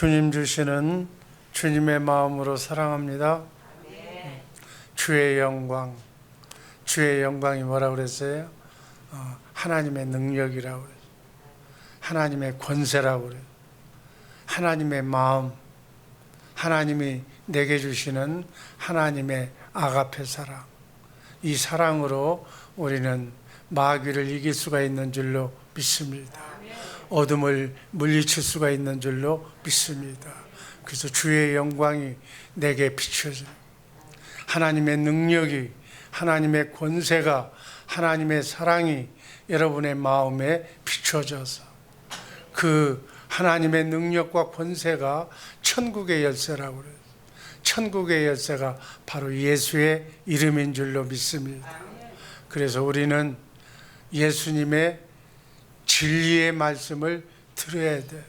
주님 주시는 주님의 마음으로 사랑합니다. 주의 영광, 주의 영광이 뭐라 그랬어요? 어, 하나님의 능력이라고 그랬어요. 하나님의 권세라고 그래요. 하나님의 마음, 하나님이 내게 주시는 하나님의 아가페 사랑. 이 사랑으로 우리는 마귀를 이길 수가 있는 줄로 믿습니다. 어둠을 물리칠 수가 있는 줄로 믿습니다. 그래서 주의 영광이 내게 비춰집니다. 하나님의 능력이, 하나님의 권세가, 하나님의 사랑이 여러분의 마음에 비춰져서 그 하나님의 능력과 권세가 천국의 열쇠라고 그래요. 천국의 열쇠가 바로 예수의 이름인 줄로 믿습니다. 그래서 우리는 예수님의 진리의 말씀을 들어야 돼.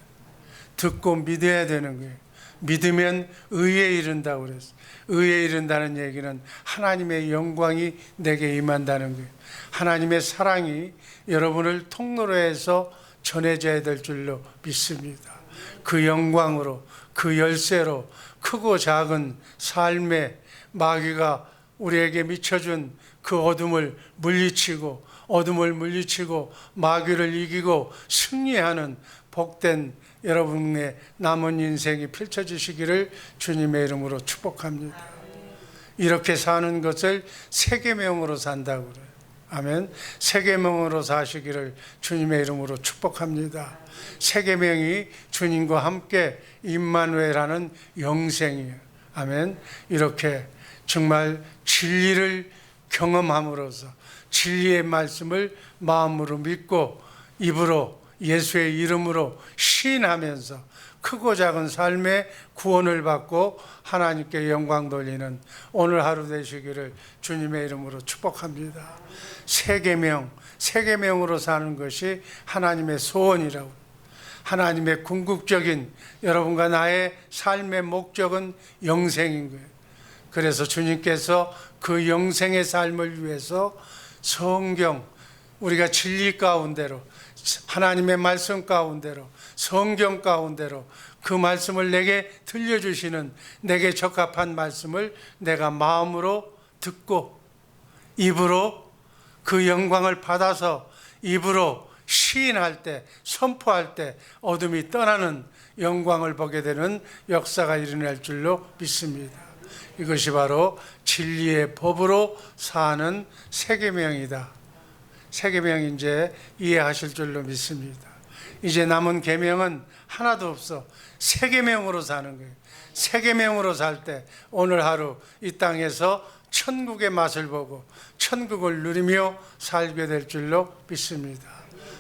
듣고 믿어야 되는 거예요. 믿으면 의에 이른다고 그랬어요. 의에 이른다는 얘기는 하나님의 영광이 내게 임한다는 거예요. 하나님의 사랑이 여러분을 통로로 해서 전해져야 될 줄로 믿습니다. 그 영광으로, 그 열쇠로 크고 작은 삶의 마귀가 우리에게 미쳐준 그 어둠을 물리치고 어둠을 물리치고 마귀를 이기고 승리하는 복된 여러분의 남은 인생이 펼쳐지시기를 주님의 이름으로 축복합니다. 이렇게 사는 것을 세계명으로 산다고 그래요. 아멘. 세계명으로 사시기를 주님의 이름으로 축복합니다. 세계명이 주님과 함께 임마누엘하는 영생이에요. 아멘. 이렇게 정말 진리를 경험함으로써 진리의 말씀을 마음으로 믿고 입으로 예수의 이름으로 시인하면서 크고 작은 삶의 구원을 받고 하나님께 영광 돌리는 오늘 하루 되시기를 주님의 이름으로 축복합니다. 세계명, 세계명으로 사는 것이 하나님의 소원이라고. 하나님의 궁극적인 여러분과 나의 삶의 목적은 영생인 거예요. 그래서 주님께서 그 영생의 삶을 위해서 성경, 우리가 진리 가운데로 하나님의 말씀 가운데로 성경 가운데로 그 말씀을 내게 들려주시는 내게 적합한 말씀을 내가 마음으로 듣고 입으로 그 영광을 받아서 입으로 시인할 때 선포할 때 어둠이 떠나는 영광을 보게 되는 역사가 일어날 줄로 믿습니다. 이것이 바로 진리의 법으로 사는 세계명이다. 세계명 이제 이해하실 줄로 믿습니다. 이제 남은 계명은 하나도 없어. 세계명으로 사는 거예요. 세계명으로 살 때 오늘 하루 이 땅에서 천국의 맛을 보고 천국을 누리며 살게 될 줄로 믿습니다.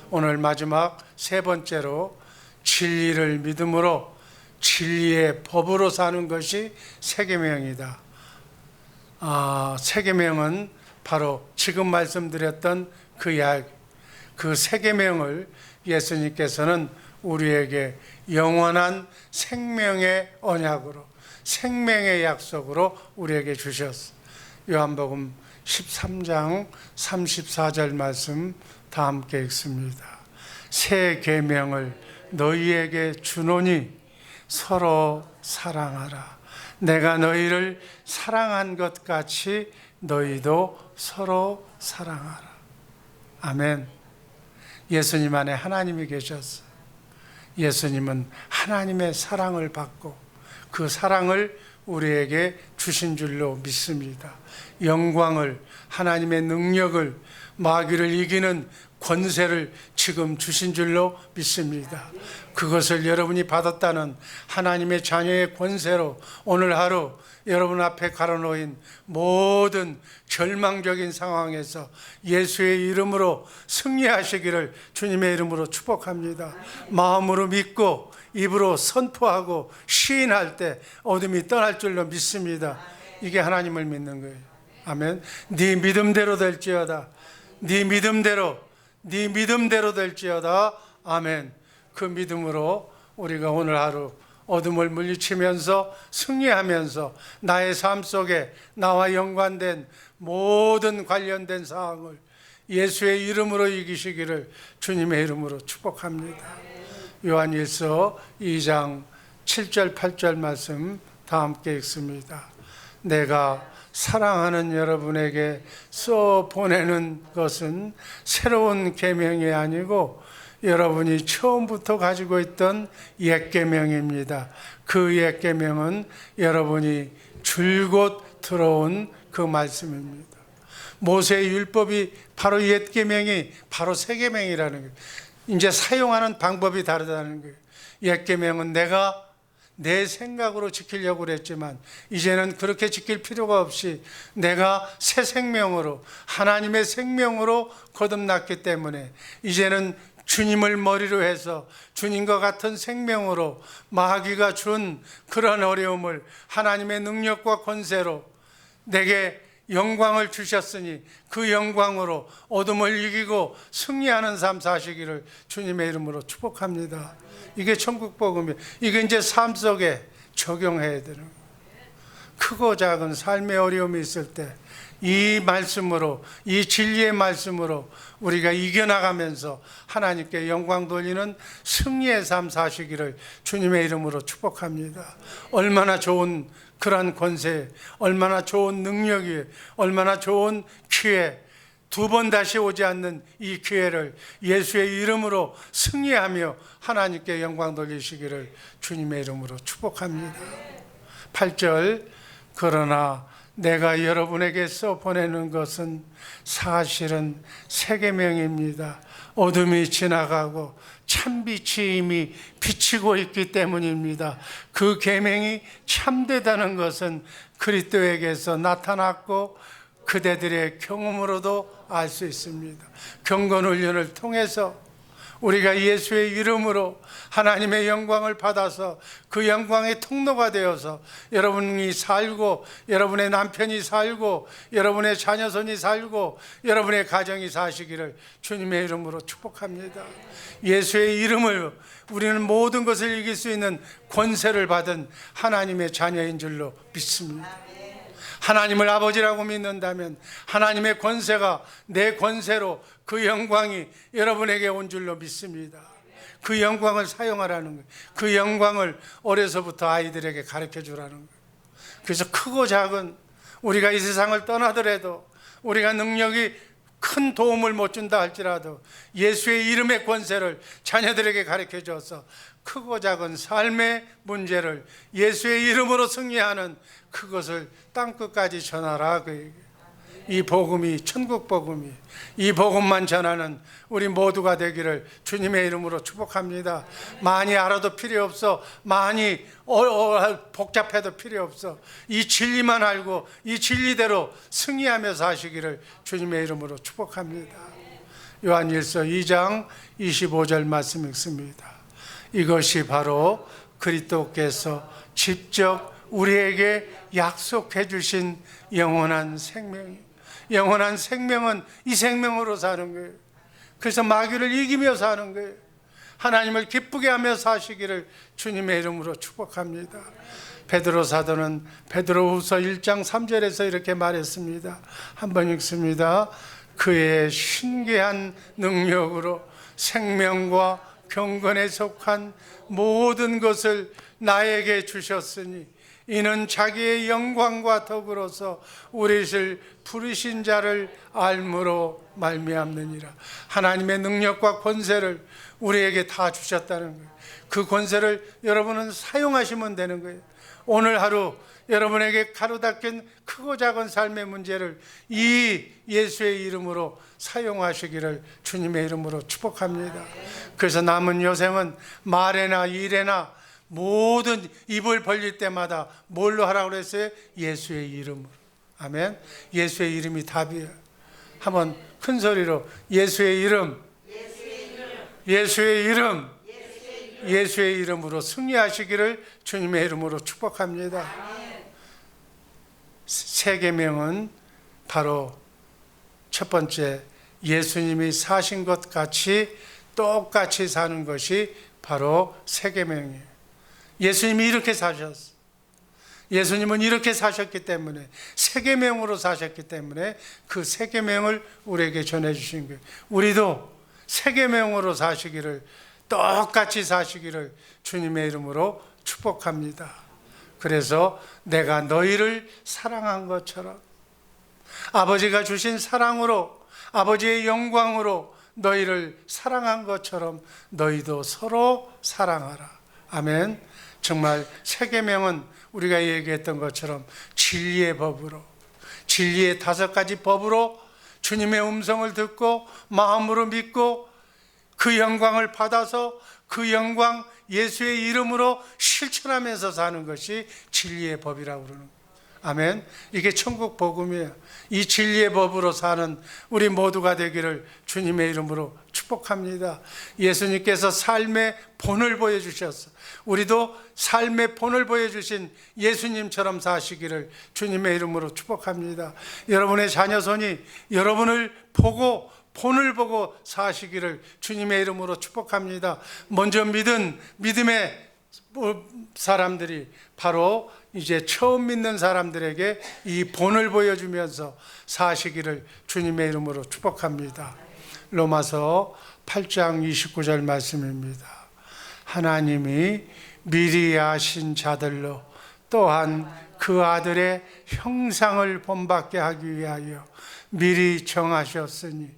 오늘 마지막 세 번째로 진리를 믿음으로 진리의 법으로 사는 것이 세계명이다. 아, 세계명은 바로 지금 말씀드렸던 그 이야기, 그 세계명을 예수님께서는 우리에게 영원한 생명의 언약으로 생명의 약속으로 우리에게 주셨어. 요한복음 13장 34절 말씀 다 함께 읽습니다. 새 계명을 너희에게 주노니 서로 사랑하라. 내가 너희를 사랑한 것 같이 너희도 서로 사랑하라. 아멘. 예수님 안에 하나님이 계셨어. 예수님은 하나님의 사랑을 받고 그 사랑을 우리에게 주신 줄로 믿습니다. 영광을, 하나님의 능력을, 마귀를 이기는 권세를 지금 주신 줄로 믿습니다. 그것을 여러분이 받았다는 하나님의 자녀의 권세로 오늘 하루 여러분 앞에 가로놓인 모든 절망적인 상황에서 예수의 이름으로 승리하시기를 주님의 이름으로 축복합니다. 마음으로 믿고 입으로 선포하고 시인할 때 어둠이 떠날 줄로 믿습니다. 이게 하나님을 믿는 거예요. 아멘. 네 믿음대로 될지어다. 네 믿음대로 네 믿음대로 될지어다. 아멘. 그 믿음으로 우리가 오늘 하루 어둠을 물리치면서 승리하면서 나의 삶 속에 나와 연관된 모든 관련된 사항을 예수의 이름으로 이기시기를 주님의 이름으로 축복합니다. 요한일서 2장 7절, 8절 말씀 다 함께 읽습니다. 내가 사랑하는 여러분에게 써 보내는 것은 새로운 계명이 아니고 여러분이 처음부터 가지고 있던 옛 계명입니다. 그 옛 계명은 여러분이 줄곧 들어온 그 말씀입니다. 모세의 율법이 바로 옛 계명이 바로 새 계명이라는 거예요. 이제 사용하는 방법이 다르다는 거예요. 옛 계명은 내가 내 생각으로 지키려고 그랬지만 이제는 그렇게 지킬 필요가 없이 내가 새 생명으로 하나님의 생명으로 거듭났기 때문에 이제는 주님을 머리로 해서 주님과 같은 생명으로 마귀가 준 그런 어려움을 하나님의 능력과 권세로 내게 영광을 주셨으니 그 영광으로 어둠을 이기고 승리하는 삶 사시기를 주님의 이름으로 축복합니다. 이게 천국 복음이 이게 이제 삶 속에 적용해야 되는. 크고 작은 삶의 어려움이 있을 때 이 말씀으로 이 진리의 말씀으로 우리가 이겨나가면서 하나님께 영광 돌리는 승리의 삶 사시기를 주님의 이름으로 축복합니다. 얼마나 좋은 그러한 권세, 얼마나 좋은 능력이, 얼마나 좋은 기회, 두 번 다시 오지 않는 이 기회를 예수의 이름으로 승리하며 하나님께 영광 돌리시기를 주님의 이름으로 축복합니다. 8절 그러나 내가 여러분에게 써 보내는 것은 사실은 세계명입니다. 어둠이 지나가고 참빛이 이미 비치고 있기 때문입니다. 그 계명이 참되다는 것은 그리스도에게서 나타났고 그대들의 경험으로도 알 수 있습니다. 경건 훈련을 통해서 우리가 예수의 이름으로 하나님의 영광을 받아서 그 영광의 통로가 되어서 여러분이 살고 여러분의 남편이 살고 여러분의 자녀손이 살고 여러분의 가정이 사시기를 주님의 이름으로 축복합니다. 예수의 이름을 우리는 모든 것을 이길 수 있는 권세를 받은 하나님의 자녀인 줄로 믿습니다. 하나님을 아버지라고 믿는다면 하나님의 권세가 내 권세로 그 영광이 여러분에게 온 줄로 믿습니다. 그 영광을 사용하라는 거예요. 그 영광을 어려서부터 아이들에게 가르쳐 주라는 거예요. 그래서 크고 작은 우리가 이 세상을 떠나더라도 우리가 능력이 큰 도움을 못 준다 할지라도 예수의 이름의 권세를 자녀들에게 가르쳐 줘서 크고 작은 삶의 문제를 예수의 이름으로 승리하는 그것을 땅 끝까지 전하라 그 얘기예요. 이 복음이 천국 복음이 이 복음만 전하는 우리 모두가 되기를 주님의 이름으로 축복합니다. 많이 알아도 필요 없어. 많이 어, 어, 복잡해도 필요 없어. 이 진리만 알고 이 진리대로 승리하며 사시기를 주님의 이름으로 축복합니다. 요한일서 2장 25절 말씀 읽습니다. 이것이 바로 그리스도께서 직접 우리에게 약속해 주신 영원한 생명입니다. 영원한 생명은 이 생명으로 사는 거예요. 그래서 마귀를 이기며 사는 거예요. 하나님을 기쁘게 하며 사시기를 주님의 이름으로 축복합니다. 베드로 사도는 베드로후서 1장 3절에서 이렇게 말했습니다. 한번 읽습니다. 그의 신기한 능력으로 생명과 경건에 속한 모든 것을 나에게 주셨으니 이는 자기의 영광과 더불어서 우리를 부르신 자를 알므로 말미암느니라. 하나님의 능력과 권세를 우리에게 다 주셨다는 거예요. 그 권세를 여러분은 사용하시면 되는 거예요. 오늘 하루 여러분에게 가로닦인 크고 작은 삶의 문제를 이 예수의 이름으로 사용하시기를 주님의 이름으로 축복합니다. 그래서 남은 여생은 말에나 일에나 모든 입을 벌릴 때마다 뭘로 하라고 그랬어요? 예수의 이름으로. 아멘. 예수의 이름이 답이에요. 한번 큰 소리로 예수의 이름, 예수의 이름, 예수의 이름으로 승리하시기를 주님의 이름으로 축복합니다. 세 계명은 바로 첫 번째 예수님이 사신 것 같이 똑같이 사는 것이 바로 세 계명이에요. 예수님이 이렇게 사셨어. 예수님은 이렇게 사셨기 때문에 세계명으로 사셨기 때문에 그 세계명을 우리에게 전해 주신 거예요. 우리도 세계명으로 사시기를 똑같이 사시기를 주님의 이름으로 축복합니다. 그래서 내가 너희를 사랑한 것처럼 아버지가 주신 사랑으로 아버지의 영광으로 너희를 사랑한 것처럼 너희도 서로 사랑하라. 아멘. 정말 세계명은 우리가 얘기했던 것처럼 진리의 법으로 진리의 다섯 가지 법으로 주님의 음성을 듣고 마음으로 믿고 그 영광을 받아서 그 영광 예수의 이름으로 실천하면서 사는 것이 진리의 법이라고 그러는 거예요. 아멘. 이게 천국 복음이에요. 이 진리의 법으로 사는 우리 모두가 되기를 주님의 이름으로 축복합니다. 예수님께서 삶의 본을 보여주셨어. 우리도 삶의 본을 보여주신 예수님처럼 사시기를 주님의 이름으로 축복합니다. 여러분의 자녀손이 여러분을 보고 본을 보고 사시기를 주님의 이름으로 축복합니다. 먼저 믿은 믿음의 사람들이 바로 이제 처음 믿는 사람들에게 이 본을 보여주면서 사시기를 주님의 이름으로 축복합니다. 로마서 8장 29절 말씀입니다. 하나님이 미리 아신 자들로 또한 그 아들의 형상을 본받게 하기 위하여 미리 정하셨으니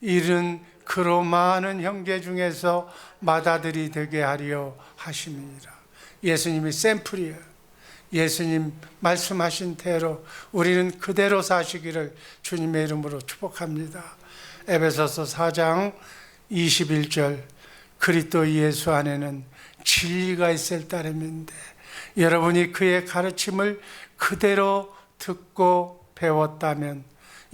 이른 그로 많은 형제 중에서 맏아들이 되게 하려 하심이니라. 예수님이 샘플이에요. 예수님 말씀하신 대로 우리는 그대로 사시기를 주님의 이름으로 축복합니다. 에베소서 4장 21절 그리스도 예수 안에는 진리가 있을 따름인데 여러분이 그의 가르침을 그대로 듣고 배웠다면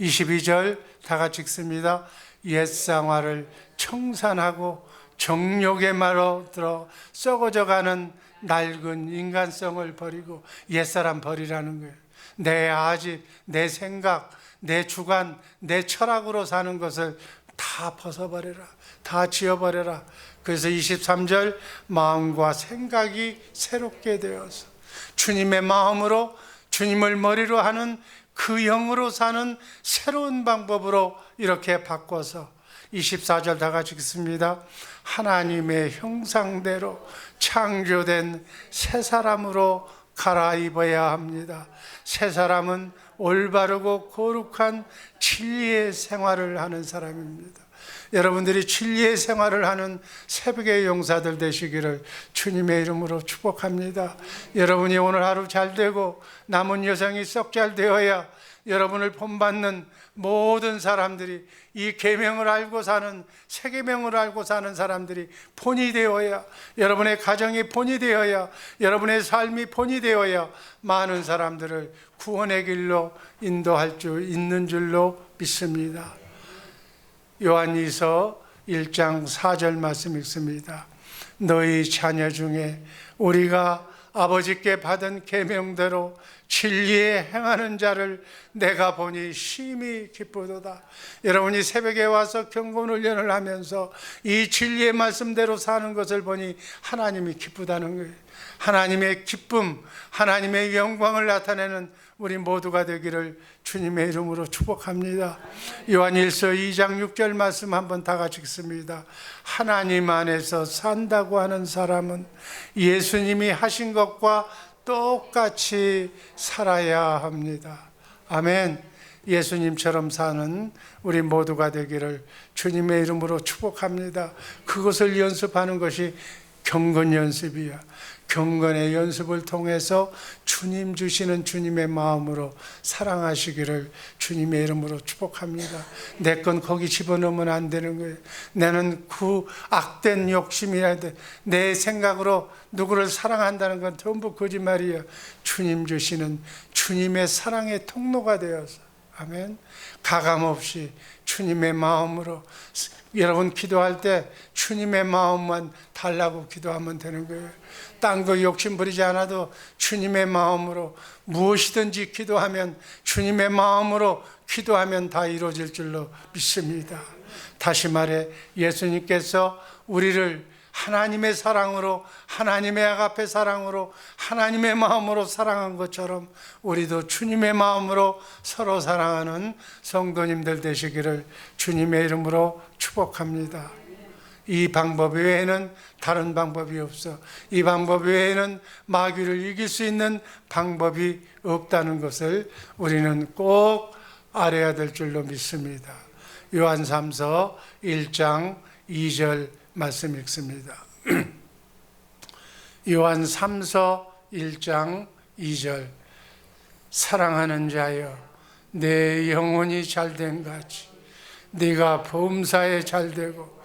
22절 다 같이 읽습니다. 옛상화를 청산하고 정욕의 말로 들어 썩어져 가는 낡은 인간성을 버리고 옛사람 버리라는 거예요. 내 아집, 내 생각, 내 주관, 내 철학으로 사는 것을 다 벗어버려라. 다 지워버려라. 그래서 23절 마음과 생각이 새롭게 되어서 주님의 마음으로 주님을 머리로 하는 그 영으로 사는 새로운 방법으로 이렇게 바꿔서 24절 다 같이 읽습니다. 하나님의 형상대로 창조된 새 사람으로 갈아입어야 합니다. 새 사람은 올바르고 거룩한 진리의 생활을 하는 사람입니다. 여러분들이 진리의 생활을 하는 새벽의 용사들 되시기를 주님의 이름으로 축복합니다. 여러분이 오늘 하루 잘 되고 남은 여생이 썩 잘 되어야 여러분을 본받는 모든 사람들이 이 계명을 알고 사는 세계명을 알고 사는 사람들이 본이 되어야 여러분의 가정이 본이 되어야 여러분의 삶이 본이 되어야 많은 사람들을 구원의 길로 인도할 줄 있는 줄로 믿습니다. 요한이서 1장 4절 말씀 읽습니다. 너희 자녀 중에 우리가 아버지께 받은 계명대로 진리에 행하는 자를 내가 보니 심히 기쁘도다. 여러분이 새벽에 와서 경건 훈련을 하면서 이 진리의 말씀대로 사는 것을 보니 하나님이 기쁘다는 거예요. 하나님의 기쁨, 하나님의 영광을 나타내는 우리 모두가 되기를 주님의 이름으로 축복합니다. 요한일서 2장 6절 말씀 한번 다 같이 읽습니다. 하나님 안에서 산다고 하는 사람은 예수님이 하신 것과 똑같이 살아야 합니다. 아멘. 예수님처럼 사는 우리 모두가 되기를 주님의 이름으로 축복합니다. 그것을 연습하는 것이 경건 연습이야. 경건의 연습을 통해서 주님 주시는 주님의 마음으로 사랑하시기를 주님의 이름으로 축복합니다. 내 건 거기 집어넣으면 안 되는 거예요. 나는 그 악된 욕심이라 내 생각으로 누구를 사랑한다는 건 전부 거짓말이야. 주님 주시는 주님의 사랑의 통로가 되어서 아멘. 가감 없이 주님의 마음으로 여러분 기도할 때 주님의 마음만 달라고 기도하면 되는 거예요. 딴 거 욕심 부리지 않아도 주님의 마음으로 무엇이든지 기도하면 주님의 마음으로 기도하면 다 이루어질 줄로 믿습니다. 다시 말해 예수님께서 우리를 하나님의 사랑으로 하나님의 아가페 사랑으로 하나님의 마음으로 사랑한 것처럼 우리도 주님의 마음으로 서로 사랑하는 성도님들 되시기를 주님의 이름으로 축복합니다. 이 방법 외에는 다른 방법이 없어. 이 방법 외에는 마귀를 이길 수 있는 방법이 없다는 것을 우리는 꼭 알아야 될 줄로 믿습니다. 요한 3서 1장 2절 말씀 읽습니다. 요한 3서 1장 2절 사랑하는 자여 내 영혼이 잘된 같이 네가 범사에 잘 되고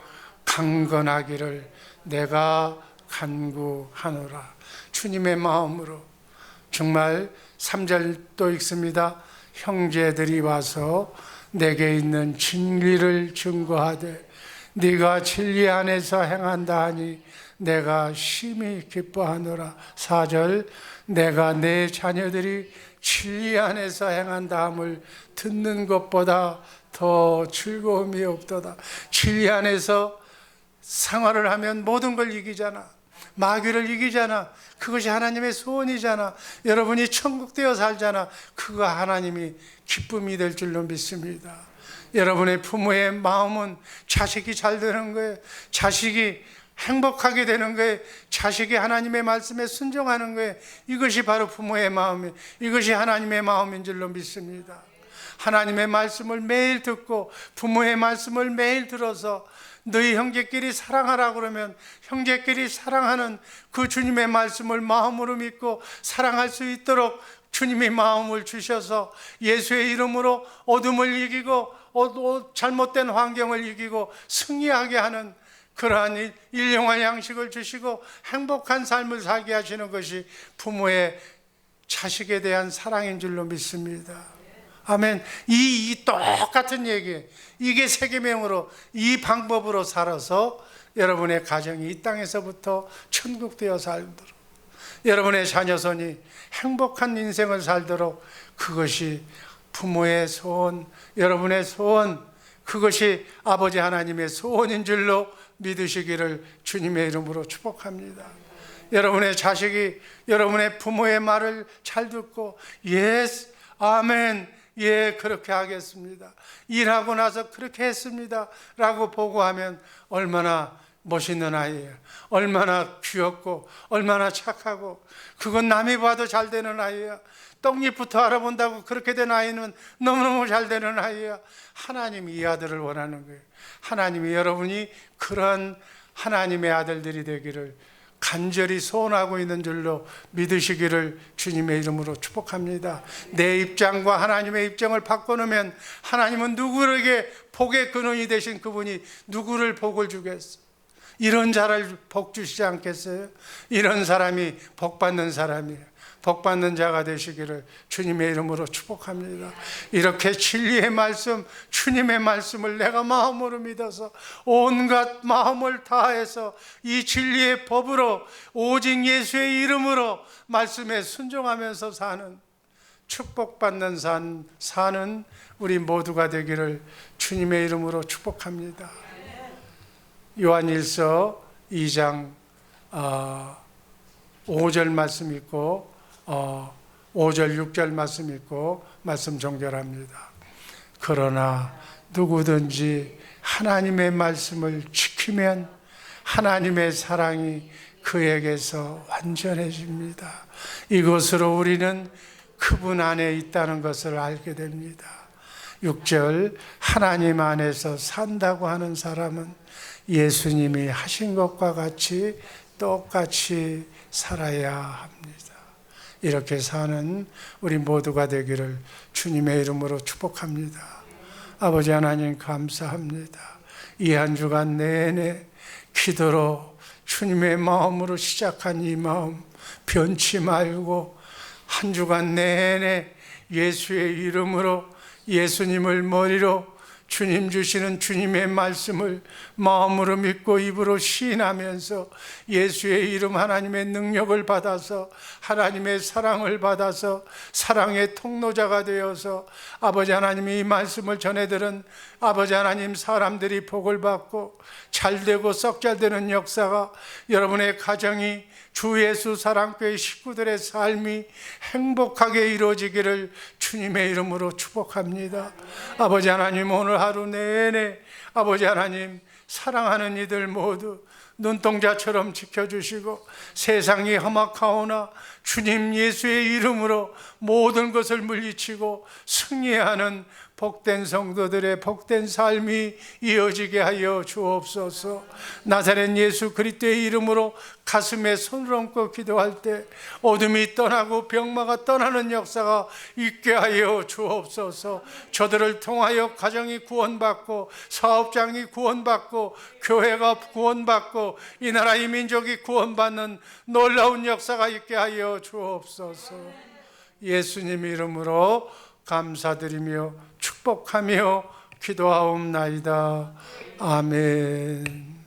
강건하기를 내가 간구하노라. 주님의 마음으로 정말 3절 또 읽습니다. 형제들이 와서 내게 있는 진리를 증거하되 네가 진리 안에서 행한다 하니 내가 심히 기뻐하노라. 4절 내가 내 자녀들이 진리 안에서 행한다 함을 듣는 것보다 더 즐거움이 없도다 진리 안에서 생활을 하면 모든 걸 이기잖아 마귀를 이기잖아. 그것이 하나님의 소원이잖아. 여러분이 천국 되어 살잖아. 그거 하나님이 기쁨이 될 줄로 믿습니다. 여러분의 부모의 마음은 자식이 잘 되는 거예요. 자식이 행복하게 되는 거예요. 자식이 하나님의 말씀에 순종하는 거예요. 이것이 바로 부모의 마음이 이것이 하나님의 마음인 줄로 믿습니다. 하나님의 말씀을 매일 듣고 부모의 말씀을 매일 들어서 너희 형제끼리 사랑하라 그러면 형제끼리 사랑하는 그 주님의 말씀을 마음으로 믿고 사랑할 수 있도록 주님이 마음을 주셔서 예수의 이름으로 어둠을 이기고 어- 잘못된 환경을 이기고 승리하게 하는 그러한 일용할 양식을 주시고 행복한 삶을 살게 하시는 것이 부모의 자식에 대한 사랑인 줄로 믿습니다. 아멘. 이, 이 똑같은 얘기. 이게 세계명으로 이 방법으로 살아서 여러분의 가정이 이 땅에서부터 천국 되어 살도록 여러분의 자녀손이 행복한 인생을 살도록 그것이 부모의 소원, 여러분의 소원, 그것이 아버지 하나님의 소원인 줄로 믿으시기를 주님의 이름으로 축복합니다. 여러분의 자식이 여러분의 부모의 말을 잘 듣고 예스, 아멘, 예, 그렇게 하겠습니다. 일하고 나서 그렇게 했습니다. 라고 보고하면 얼마나 멋있는 아이예요. 얼마나 귀엽고, 얼마나 착하고, 그건 남이 봐도 잘 되는 아이야. 떡잎부터 알아본다고 그렇게 된 아이는 너무너무 잘 되는 아이야. 하나님이 이 아들을 원하는 거예요. 하나님이 여러분이 그런 하나님의 아들들이 되기를 간절히 소원하고 있는 줄로 믿으시기를 주님의 이름으로 축복합니다. 내 입장과 하나님의 입장을 바꿔놓으면 하나님은 누구에게 복의 근원이 되신 그분이 누구를 복을 주겠어? 이런 자를 복 주시지 않겠어요? 이런 사람이 복 받는 사람이에요. 복 받는 자가 되시기를 주님의 이름으로 축복합니다. 이렇게 진리의 말씀, 주님의 말씀을 내가 마음으로 믿어서 온갖 마음을 다해서 이 진리의 법으로 오직 예수의 이름으로 말씀에 순종하면서 사는 축복받는 산, 사는 우리 모두가 되기를 주님의 이름으로 축복합니다. 요한일서 2장 어, 5절 말씀 있고 어, 5절 6절 말씀 있고 말씀 정결합니다. 그러나 누구든지 하나님의 말씀을 지키면 하나님의 사랑이 그에게서 완전해집니다. 이것으로 우리는 그분 안에 있다는 것을 알게 됩니다. 6절 하나님 안에서 산다고 하는 사람은 예수님이 하신 것과 같이 똑같이 살아야 합니다. 이렇게 사는 우리 모두가 되기를 주님의 이름으로 축복합니다. 아버지 하나님 감사합니다. 이 한 주간 내내 기도로 주님의 마음으로 시작한 이 마음 변치 말고 한 주간 내내 예수의 이름으로 예수님을 머리로 주님 주시는 주님의 말씀을 마음으로 믿고 입으로 시인하면서 예수의 이름 하나님의 능력을 받아서 하나님의 사랑을 받아서 사랑의 통로자가 되어서 아버지 하나님이 이 말씀을 전해 들은 아버지 하나님 사람들이 복을 받고 잘 되고 썩 잘 되는 역사가 여러분의 가정이 주 예수 사랑교회 식구들의 삶이 행복하게 이루어지기를 주님의 이름으로 축복합니다. 아버지 하나님 오늘 하루 내내 아버지 하나님 사랑하는 이들 모두 눈동자처럼 지켜주시고 세상이 험악하오나 주님 예수의 이름으로 모든 것을 물리치고 승리하는 복된 성도들의 복된 삶이 이어지게 하여 주옵소서. 나사렛 예수 그리스도의 이름으로 가슴에 손을 얹고 기도할 때 어둠이 떠나고 병마가 떠나는 역사가 있게 하여 주옵소서. 저들을 통하여 가정이 구원받고 사업장이 구원받고 교회가 구원받고 이 나라의 민족이 구원받는 놀라운 역사가 있게 하여 주옵소서. 예수님 이름으로 감사드리며 축복하며 기도하옵나이다. 아멘.